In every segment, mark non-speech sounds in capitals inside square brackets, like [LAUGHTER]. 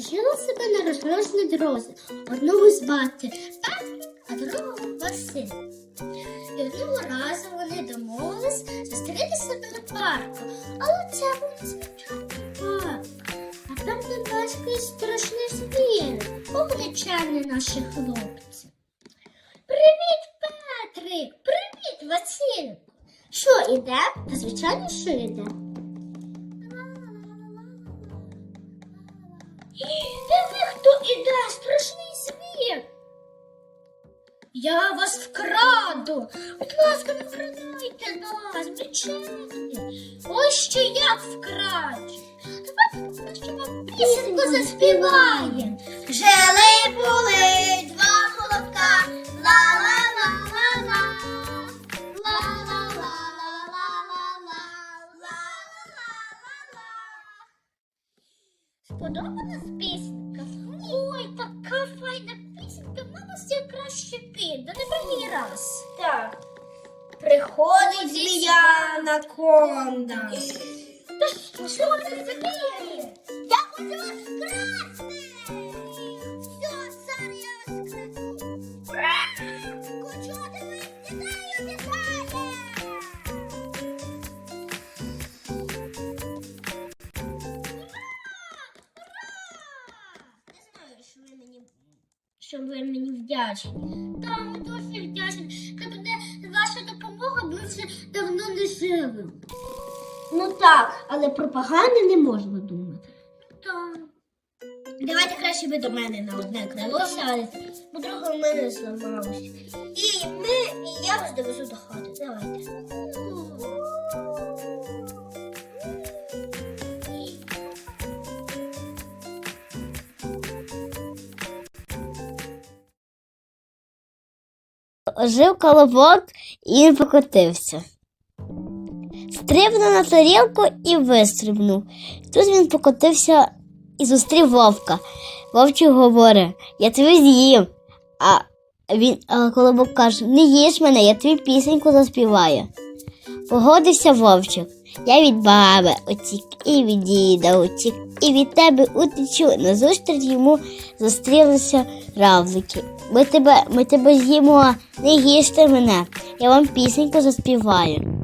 Жила себе на розрозній дорозі. Одного звати Петро, а другого Василь. І одного разу вони домовились зустрітися біля парку, але це був парк. А там не мешкає страшний звір, погничальні наші хлопці. Привіт, Петрик! Привіт, Василь! Що, іде? Звичайно, що іде. іде страшний звір. Я вас вкраду. Будь ласка, не вкрадайте нас, звичайно. Ось ще як вкраду. Давайте що пісенку заспіває. Жили були два молотка. Ла-ла-ла-ла-ла. Ла-ла-ла-ла-ла-ла-ла. Ла-ла-ла-ла-ла. Сподобалась пісня? Все да не другий раз. Так. Приходить змія на конда. Та що, це ви що ви мені вдячні. Та ми дуже вдячні. Та буде ваша допомога, ми давно не живемо. Ну так, але про погане не можна думати. Так. Давайте краще ви до мене на одне крило сядете, бо друге в мене зламалося. І ми, і я вас довезу до хати. Давайте. Жив колобок і покотився. Стрибнув на тарілку і вистрибнув. Тут він покотився і зустрів вовка. Вовчик говорить, я тебе з'їм. А він, а колобок каже, не їж мене, я тобі пісеньку заспіваю. Погодився вовчик. Я від баби утік, і від діда утік, і від тебе утечу. Назустріч йому зустрілися равлики. Ми тебе, ми тебе з'їмо, не їжте мене, я вам пісеньку заспіваю.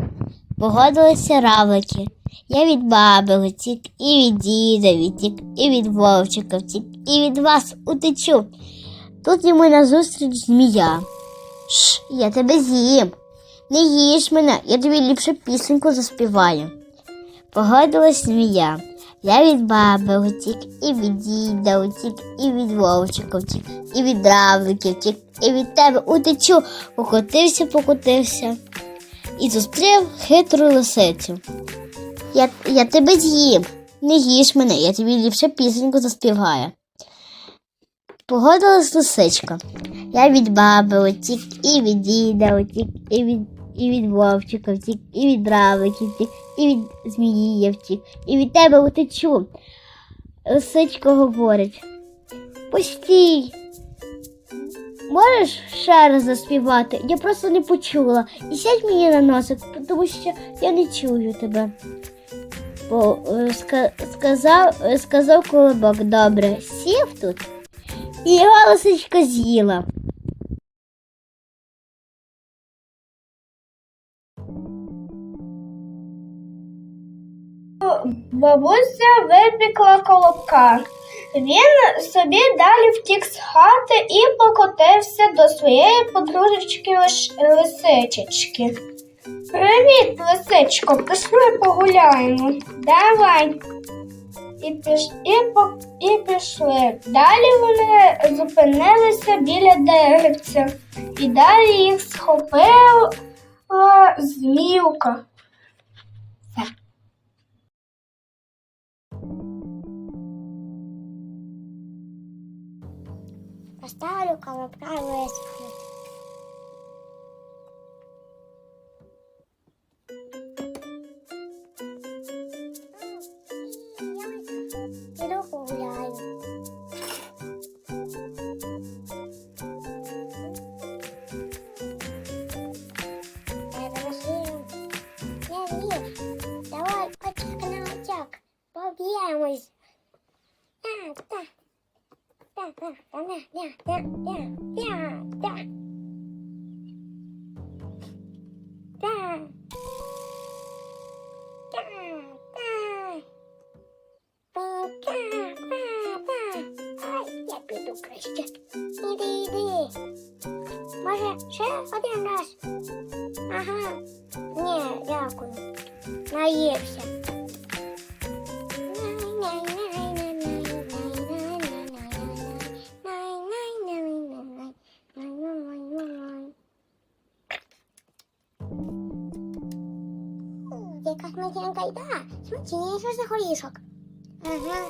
Погодилися равлики. Я від баби утік, і від діда відтік, і від вовчика втік, і від вас утечу. Тут йому назустріч змія. Ш, я тебе з'їм. Не їж мене, я тобі ліпше пісеньку заспіваю. Погодилась змія. Я від баби утік, і від діда утік, і від вовчика втік, і від равликів втік, і від тебе утечу. Покотився, покотився і зустрів хитру лисицю. Я, я тебе з'їм. Не їж мене, я тобі ліпше пісеньку заспіваю. Погодилась лисичка. Я від баби утік, і від діда утік, і від, і від вовчика втік, і від равликів втік, і від змії я втік, і від тебе утечу. Лисичка говорить. Постій. Можеш ще раз заспівати? Я просто не почула. І сядь мені на носик, тому що я не чую тебе. Бо е, ска- сказав, е, сказав колобок, добре, сів тут. І його лисичка з'їла. Бабуся випікла колобка. Він собі далі втік з хати і покотився до своєї подружечки лисичечки. Привіт, лисичко, пішли погуляємо. Давай. І, піш... і, і пішли. Далі вони зупинилися біля деревця, і далі їх схопила змілка. Поставлю колобка висохнути. Піду краще. Іди, іди. Ще один раз? Ага. Ні, дякую. Наївся. Яка смачненька йда, смачніша за горішок. Ага.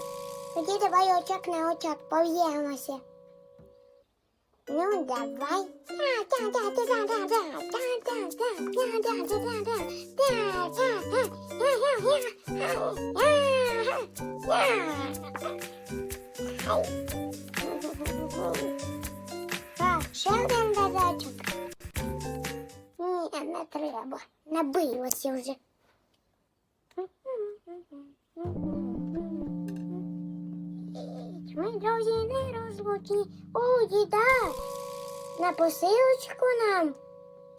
Тоді давай очак на очак пов'ємося. Ну, давай. Так, ще один разочок. Ні, не треба. Набилося вже. Ми, друзі, не розлучні. О, діда, на посилочку нам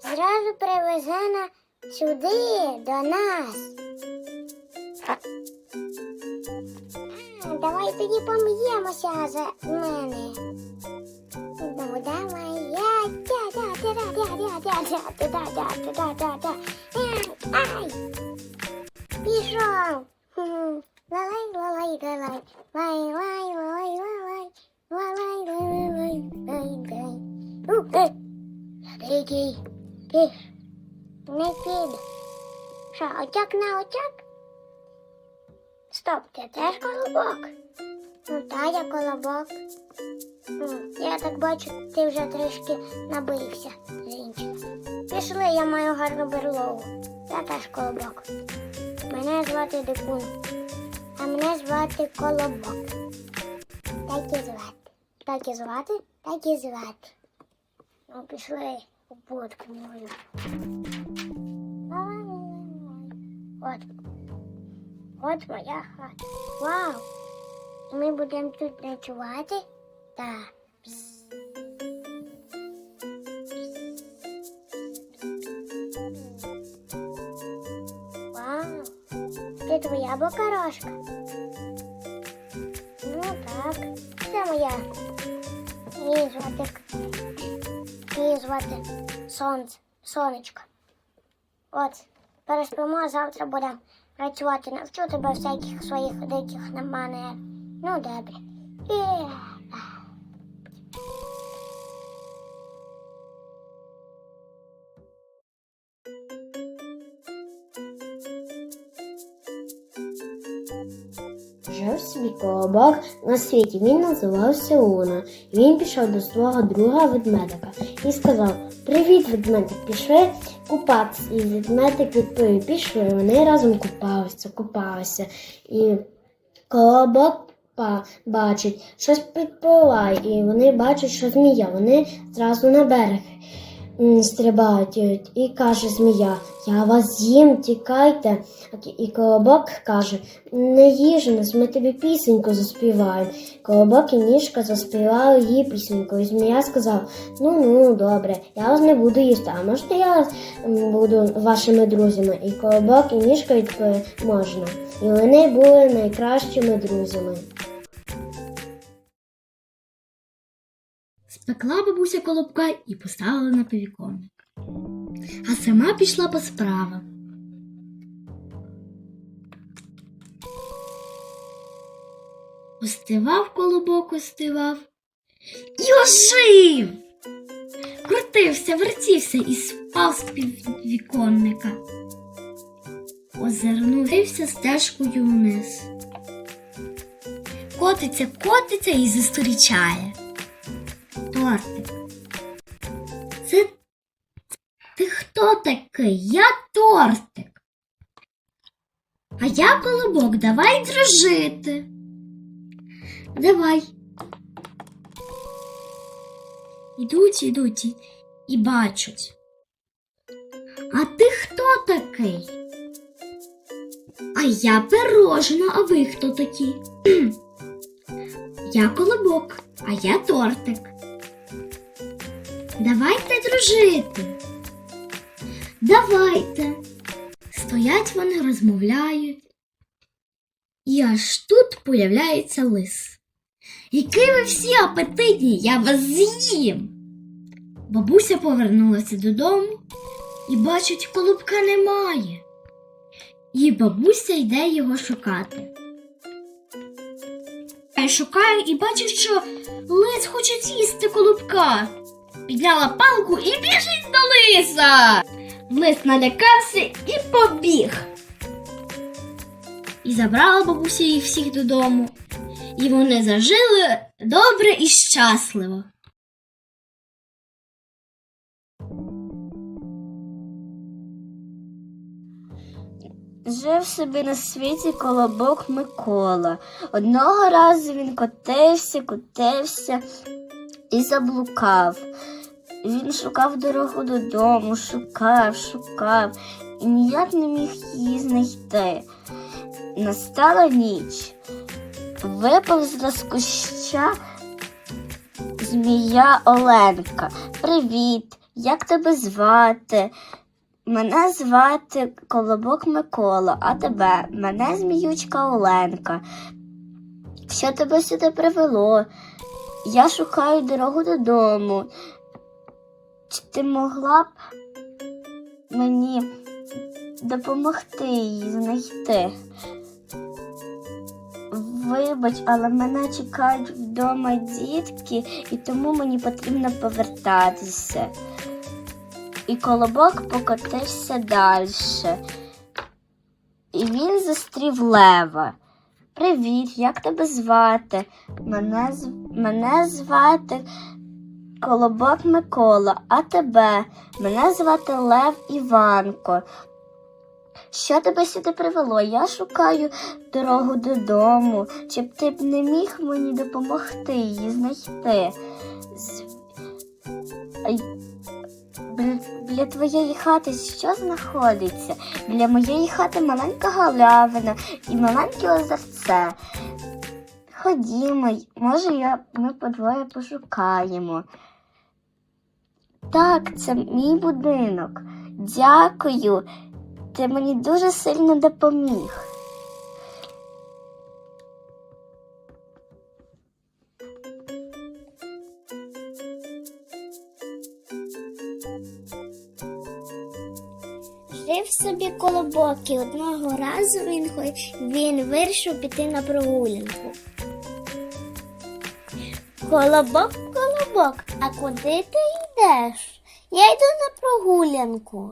зразу привезе сюди, до нас. А, Давай тоді пом'ємося за мене. Ну, давай, я тя Е, Ай! Пішов. Лалай. Що, очак на очак? Стоп, ти теж колобок? Ну, та я колобок. Я так бачу, ти вже трішки набився з іншим. Пішли, я маю гарну берлогу. Я теж колобок. Мене звати Дикун, а мене звати Колобок. Так і звати. Так і звати, так і звати. Ну, пішли у будку мою. От. От моя хата. Вау! Ми будемо тут ночувати? Так. Вау! Це твоя? Ну так, це моя. Її звати. Її звати Сонце, сонечко. От, переспимо, завтра будемо працювати. Навчу тебе всяких своїх диких манер. Ну, добре. Е. Жив собі колобок на світі. Він називався Луна. Він пішов до свого друга ведмедика і сказав: Привіт, ведмедик, пішли купатися. І ведмедик відповів, пішли. Вони разом купалися, купалися. І колобок бачить, щось підпливає, і вони бачать, що змія. Вони зразу на берег стрибають і- каже змія, я вас з'їм, тікайте. І колобок каже, не їж нас, ми тобі пісеньку заспіваємо. Колобок і ніжка заспівали їй пісеньку. І змія сказала, ну ну добре, я вас не буду їсти, а можете я буду вашими друзями? І колобок і ніжка відповіли, можна. І вони були найкращими друзями. Спекла бабуся колобка і поставила на підвіконник. А сама пішла по справам. Остивав колобок, остивав і ожив. Крутився, вертівся і спав з підвіконника. Озирнувся стежкою вниз. Котиться, котиться і зустрічає. Тортик. Це ти хто такий? Я тортик. А я колобок, давай дружити. Давай. Ідуть, ідуть і бачать. А ти хто такий? А я пирожна, а ви хто такі? [CLEARS THROAT] Я колобок, а я тортик. Давайте дружити. Давайте. Стоять вони, розмовляють. І аж тут появляється лис. Який ви всі апетитні, я вас з'їм. Бабуся повернулася додому і бачить, колобка немає. І бабуся йде його шукати. Я шукаю і бачу, що лис хоче з'їсти колобка. Підняла палку і біжить до лиса. Лис налякався і побіг. І забрала бабуся їх всіх додому. І вони зажили добре і щасливо. Жив собі на світі колобок Микола. Одного разу він котився, котився і заблукав. Він шукав дорогу додому, шукав, шукав і ніяк не міг її знайти. Настала ніч. Виповзла з куща змія Оленка. Привіт, як тебе звати? Мене звати Колобок Микола, а тебе мене зміючка Оленка. Що тебе сюди привело? Я шукаю дорогу додому. Чи ти могла б мені допомогти її знайти? Вибач, але мене чекають вдома дітки, і тому мені потрібно повертатися. І колобок покотився далі. І він зустрів лева. Привіт, як тебе звати? Мене, з- мене звати Колобок Микола, а тебе? Мене звати Лев Іванко. Що тебе сюди привело? Я шукаю дорогу додому. Чи б ти б не міг мені допомогти її знайти? З... Біля твоєї хати що знаходиться? Біля моєї хати маленька галявина і маленьке озерце. Ходімо, може, я, ми подвоє пошукаємо. Так, це мій будинок. Дякую. Ти мені дуже сильно допоміг. Жив собі колобок, і одного разу він, він вирішив піти на прогулянку. Колобок, колобок, а куди ти йдеш? Я йду на прогулянку.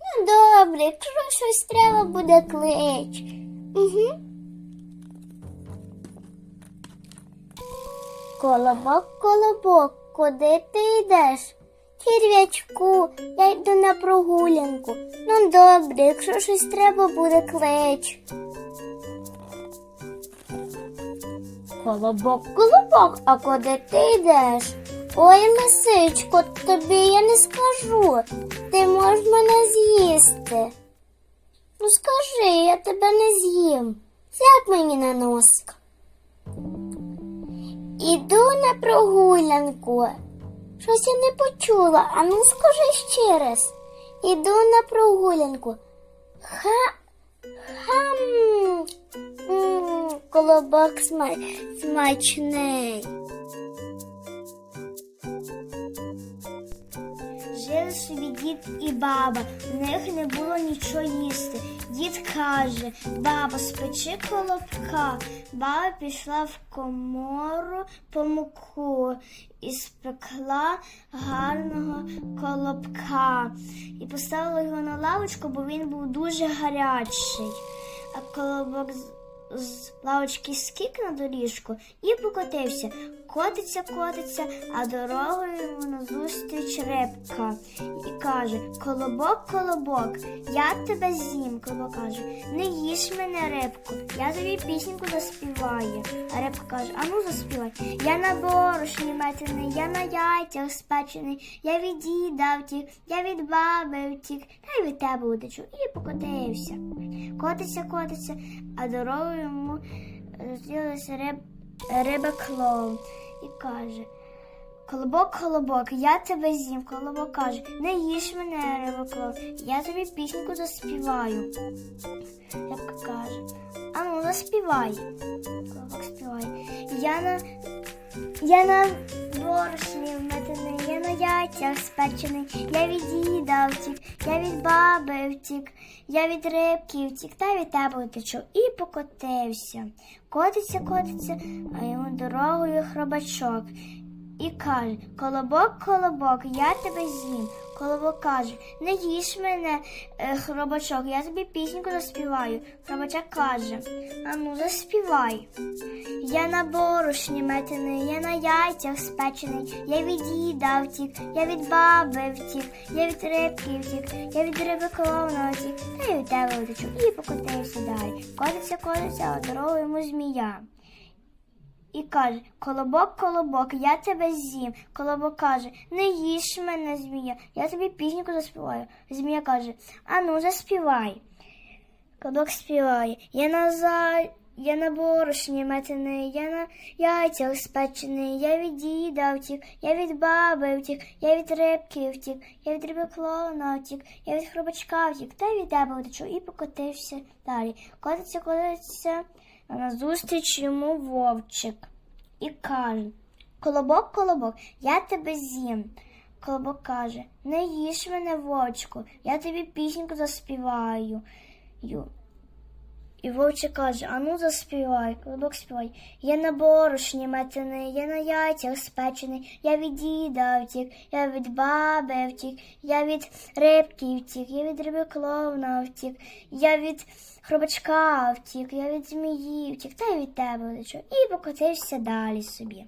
Ну, добре, якщо щось треба буде клич. Угу. Колобок, колобок, куди ти йдеш? Черв'ячку, я йду на прогулянку. Ну добре, якщо щось треба буде клич. Колобок, колобок, а куди ти йдеш? Ой, лисичко, тобі я не скажу. Ти можеш мене з'їсти. Ну скажи, я тебе не з'їм. Сядь мені на носик. Іду на прогулянку. Щось я не почула, а ну скажи ще раз. Іду на прогулянку. Ха. Хам. Колобок смачний. Жили собі дід і баба, в них не було нічого їсти. Дід каже, баба, спечи колобка. Баба пішла в комору по муку і спекла гарного колобка. І поставила його на лавочку, бо він був дуже гарячий. А колобок з, лавочки скік на доріжку і покотився. Котиться, котиться, а дорогою йому назустріч рибка. І каже: Колобок, колобок, я тебе з'їм, колобок каже, не їж мене рибку, я тобі пісеньку заспіваю. А рибка каже, а ну заспівай. Я на борошні метений, я на яйцях спечений, я від діда втік, я від баби втік, та й від тебе утечу. І покотився. Котиться, котиться, а дорогою йому зустрілася риб, риба клоун і каже: Колобок, колобок, я тебе з'їм, колобок каже, не їж мене, рибоклов, я тобі пісеньку заспіваю. Рибка каже, а ну заспівай. Колобок співає. Я на я на борошні вметений, я на яйцях спечений, я від діда втік, я від баби втік, я від рибки втік, та від тебе утечу і покотився. Котиться, котиться, а йому дорогою хробачок. І каже, колобок, колобок, я тебе з'їм. Колобок каже, не їж мене, е, хробачок, я тобі пісеньку заспіваю. Хробачок каже, а ну заспівай. Я на борошні метений, я на яйцях спечений, я від діда втік, я від баби втік, я від рибки втік, я від риби клоуна втік, та й від тебе втечу і покотився далі. Котиться, котиться, а дорогу йому змія. І каже, колобок, колобок, я тебе з'їм. Колобок каже, не їж мене, змія, я тобі пісню заспіваю. Змія каже, а ну заспівай. Колобок співає, я на за... Я на борошні метений, я на яйцях спечений, я від діда втік, я від баби втік, я від рибки втік, я від риби клоуна втік, я від хробачка втік, та й від тебе втечу і покотився далі. Котиться, котиться, а назустріч йому вовчик і каже: Колобок, колобок, я тебе з'їм. Колобок каже: Не їж мене, вовчку, я тобі пісеньку заспіваю. І вовче каже, а ну заспівай, колобок співай. Я на борошні метений, я на яйцях спечений, я від діда втік, я від баби втік, я від рибки втік, я від риби клоуна втік, я від хробачка втік, я від змії втік, та й від тебе втік. І покотився далі собі.